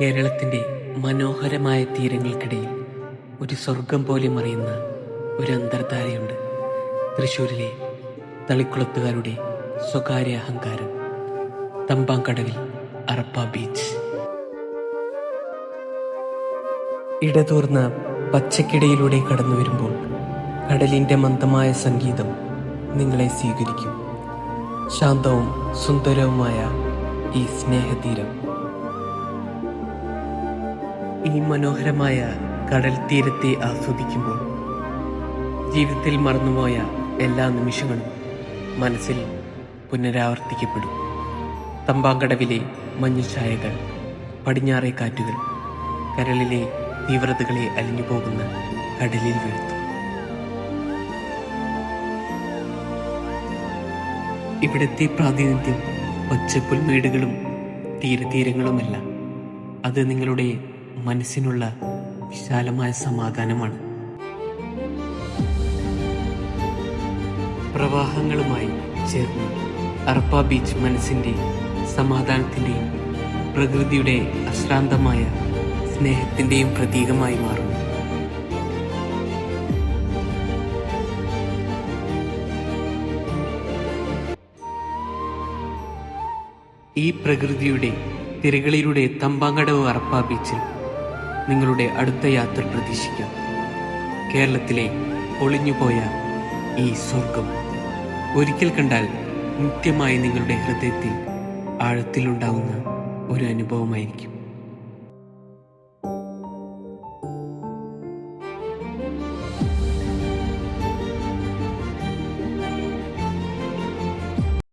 കേരളത്തിന്റെ മനോഹരമായ തീരങ്ങൾക്കിടയിൽ ഒരു സ്വർഗം പോലെ മറിയുന്ന ഒരു അന്തർധാരയുണ്ട്. തൃശ്ശൂരിലെ തളിക്കുളത്തുകാരുടെ സ്വകാര്യ അഹങ്കാരം. തമ്പാങ്കടവിൽ അറപ്പ ബീച്ച്. ഇടതൂർന്ന പച്ചക്കിടയിലൂടെ കടന്നു വരുമ്പോൾ കടലിന്റെ മന്ദമായ സംഗീതം നിങ്ങളെ സ്വീകരിക്കും. ശാന്തവും സുന്ദരവുമായ ഈ സ്നേഹതീരം. ഈ മനോഹരമായ കടൽ തീരത്തെ ആസ്വദിക്കുമ്പോൾ ജീവിതത്തിൽ മറന്നുപോയ എല്ലാ നിമിഷങ്ങളും മനസ്സിൽ പുനരാവർത്തിക്കപ്പെടും. തമ്പാങ്കടവിലെ മഞ്ഞുഛായകൾ പടിഞ്ഞാറേ കാറ്റുകൾ കരളിലെ തീവ്രതകളെ അലിഞ്ഞുപോകുന്ന കടലിൽ വീഴ്ത്തു. ഇവിടുത്തെ പ്രാതിനിധ്യം പച്ചപ്പുൽമേടുകളും തീരതീരങ്ങളുമല്ല അത് നിങ്ങളുടെ മനസ്സിനുള്ള വിശാലമായ സമാധാനമാണ്. പ്രവാഹങ്ങളുമായി ചേർന്ന് അർപ്പ ബീച്ച് മനസ്സിന്റെ സമാധാനത്തിന്റെയും പ്രകൃതിയുടെ അശ്രാന്തമായ സ്നേഹത്തിന്റെയും പ്രതീകമായി മാറുന്നു. ഈ പ്രകൃതിയുടെ തിരകളിലൂടെ തമ്പാങ്കടവ് അറപ്പ ബീച്ചിൽ നിങ്ങളുടെ അടുത്ത യാത്ര പ്രതീക്ഷിക്കാം. കേരളത്തിലെ ഒളിഞ്ഞുപോയ ഈ സ്വർഗം ഒരിക്കൽ കണ്ടാൽ നിത്യമായി നിങ്ങളുടെ ഹൃദയത്തിൽ ആഴത്തിലുണ്ടാവുന്ന ഒരു അനുഭവമായിരിക്കും.